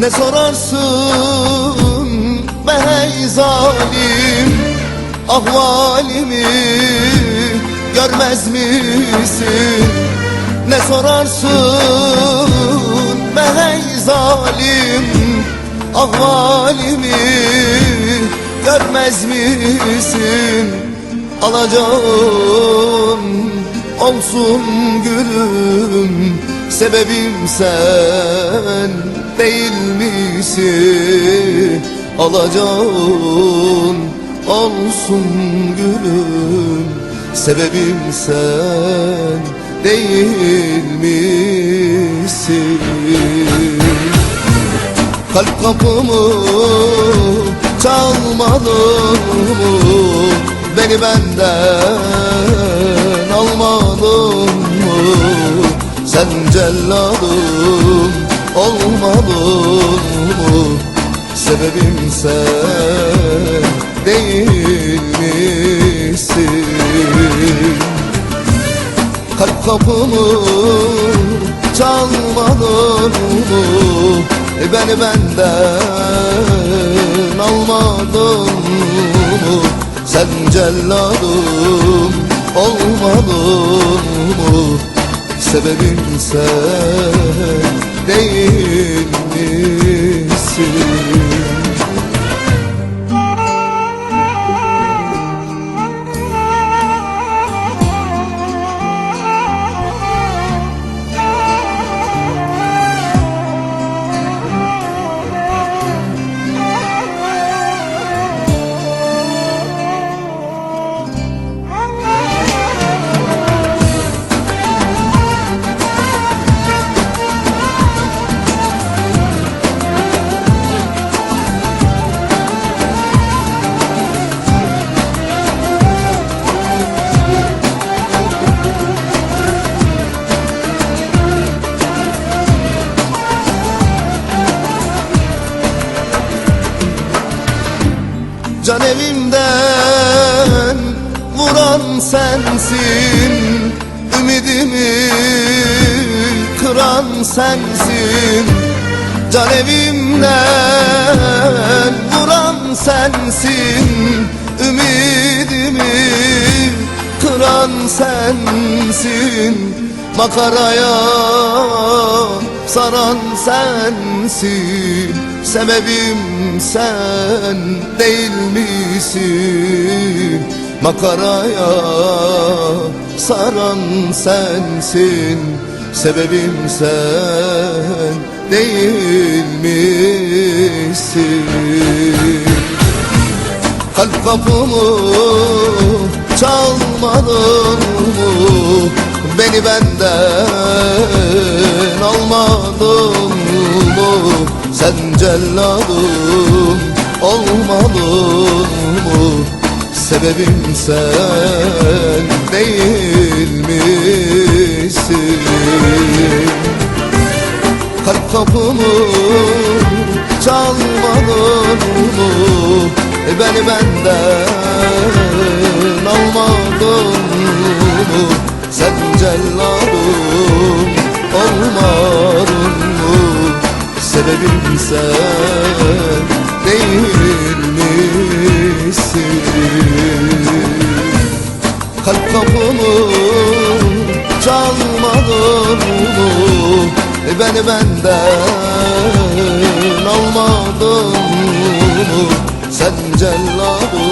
Ne sorarsın be hey zalim Ahvalimi görmez misin? Ne sorarsın be hey zalim Ahvalimi görmez misin? Alacağım olsun gülüm Sebebim sen değil misin? Alacağım olsun gülüm. Sebebim sen değil misin? Kalp kapımı çalmadın mı? Beni benden Olmadın mı? Sebebim sen değil misin? Kalp kapımı çalmadın mı? E Beni benden almadın mı? Sen celladım olmadın mı Sebebim sen değil misin evimden vuran sensin. Ümidimi kıran sensin. Can evimden vuran sensin. Ümidimi kıran sensin. Makaraya saran sensin Sebebim sen değil misin? Makaraya saran sensin. Sebebim sen değil misin? Kalp kapımı çalmadın mı? Beni benden almadın mı Sen celladım olmadın mı? Sebebim sen değil misin? Kalp kapımı çalmadın mı? E Beni benden almadın mı? Sen celladım olmadın mı Sebebim sen değil misin? Kalp kapımı çalmadın mı? E Beni benden almadın mı? Sen celladım